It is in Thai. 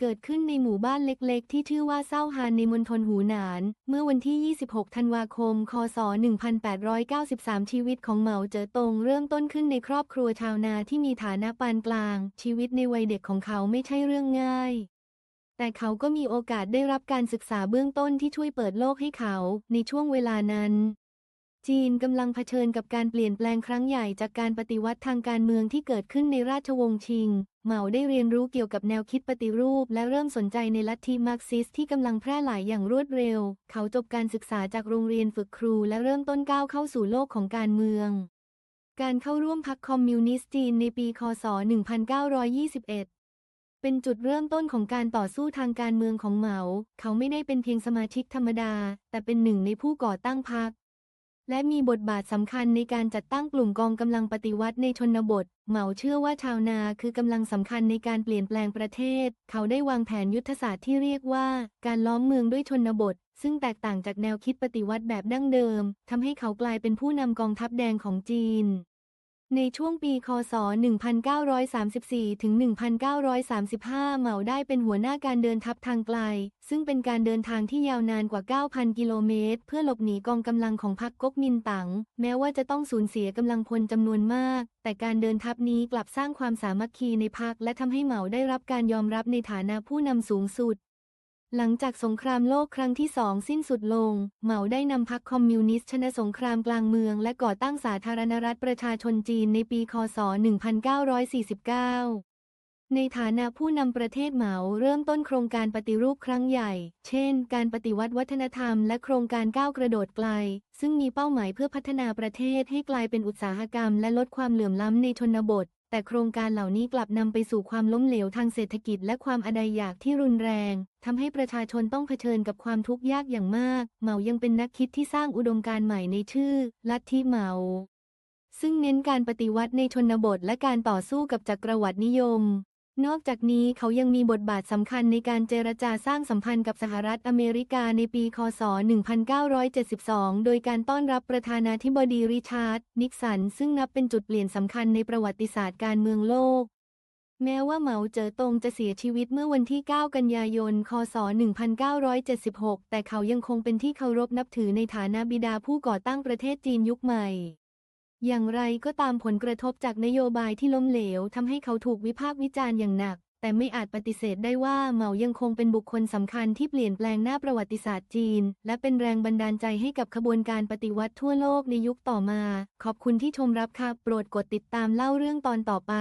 เกิดขึ้นในหมู่บ้านเล็กๆ ที่ชื่อว่าเซาฮานในมณฑลหูหนาน เมื่อวันที่ 26 ธันวาคม คศ 1893 ชีวิตของเหมาเจ๋อตงเริ่มต้นขึ้นในครอบครัวชาวนาที่มีฐานะปานกลาง ชีวิตในวัยเด็กของเขาไม่ใช่เรื่องง่าย แต่เขาก็มีโอกาสได้รับการศึกษาเบื้องต้นที่ช่วยเปิดโลกให้เขา ในช่วงเวลานั้น จีนกำลังเผชิญกับการเปลี่ยนแปลงครั้งใหญ่จากการปฏิวัติทางการเมืองที่เกิดขึ้นในราชวงศ์ชิง เหมาได้เรียนรู้เกี่ยวกับแนวคิดปฏิรูป และเริ่มสนใจในลัทธิมาร์กซิสที่กำลังแพร่หลายอย่างรวดเร็ว เขาจบการศึกษาจากโรงเรียนฝึกครูและเริ่มต้นก้าวเข้าสู่โลกของการเมือง การเข้าร่วมพรรคคอมมิวนิสต์จีนในปี คศ 1921เป็นจุดเริ่มต้นของการต่อสู้ทางการเมืองของเหมา เขาไม่ได้เป็นเพียงสมาชิกธรรมดา แต่เป็นหนึ่งในผู้ก่อตั้งพรรค และมีบทบาทสำคัญในการจัดตั้งกลุ่มกองกำลังปฏิวัติในชนบท เหมาเชื่อว่าชาวนาคือกำลังสำคัญในการเปลี่ยนแปลงประเทศ เขาได้วางแผนยุทธศาสตร์ที่เรียกว่า การล้อมเมืองด้วยชนบท ซึ่งแตกต่างจากแนวคิดปฏิวัติแบบดั้งเดิมทำให้เขากลายเป็นผู้นำกองทัพแดงของจีน ในช่วงปีคศ 1934 ถึง 1935 เหมาได้เป็นหัวหน้าการเดินทัพทางไกล ซึ่งเป็นการเดินทางที่ยาวนานกว่า 9,000 กิโลเมตร เพื่อหลบหนีกองกำลังของพรรคก๊กมินตั๋ง แม้ว่าจะต้องสูญเสียกำลังพลจำนวนมาก แต่การเดินทัพนี้กลับสร้างความสามัคคีในพรรคและทำให้เหมาได้รับการยอมรับในฐานะผู้นำสูงสุด หลังจากสงครามโลกครั้งที่สองสิ้นสุดลง เหมาได้นำพรรคคอมมิวนิสต์ชนะสงครามกลางเมือง และก่อตั้งสาธารณรัฐประชาชนจีนในปีคศ 1949 ในฐานะผู้นำประเทศเหมาเริ่มต้นโครงการปฏิรูปครั้งใหญ่ เช่น การปฏิวัติวัฒนธรรมและโครงการก้าวกระโดดไกล ซึ่งมีเป้าหมายเพื่อพัฒนาประเทศให้กลายเป็นอุตสาหกรรม และลดความเหลื่อมล้ำในชนบท แต่โครงการเหล่านี้กลับนำไปสู่ความล้มเหลวทางเศรษฐกิจและความอดอยากที่รุนแรงทำให้ประชาชนต้องเผชิญกับความทุกข์ยากอย่างมาก เหมายังเป็นนักคิดที่สร้างอุดมการณ์ใหม่ในชื่อ ลัทธิเหมาซึ่งเน้นการปฏิวัติในชนบทและการต่อสู้กับจักรวรรดินิยม นอกจากนี้เขายังมีบทบาทสำคัญในการเจรจาสร้างสัมพันธ์กับสหรัฐอเมริกาในปี คศ 1972 โดยการต้อนรับประธานาธิบดีริชาร์ด นิกสัน ซึ่งนับเป็นจุดเปลี่ยนสำคัญในประวัติศาสตร์การเมืองโลก แม้ว่าเหมาเจ๋อตงจะเสียชีวิตเมื่อวันที่ 9 กันยายน คศ 1976 แต่เขายังคงเป็นที่เคารพนับถือในฐานะบิดาผู้ก่อตั้งประเทศจีนยุคใหม่ อย่างไรก็ตามผลกระทบจากนโยบายที่ล้มเหลวทำให้เขาถูกวิพากษ์วิจารณ์อย่างหนัก แต่ไม่อาจปฏิเสธได้ว่าเหมายังคงเป็นบุคคลสำคัญที่เปลี่ยนแปลงหน้าประวัติศาสตร์จีน และเป็นแรงบันดาลใจให้กับขบวนการปฏิวัติทั่วโลกในยุคต่อมา ขอบคุณที่ชมรับค่ะโปรดกดติดตามเล่าเรื่องตอนต่อไป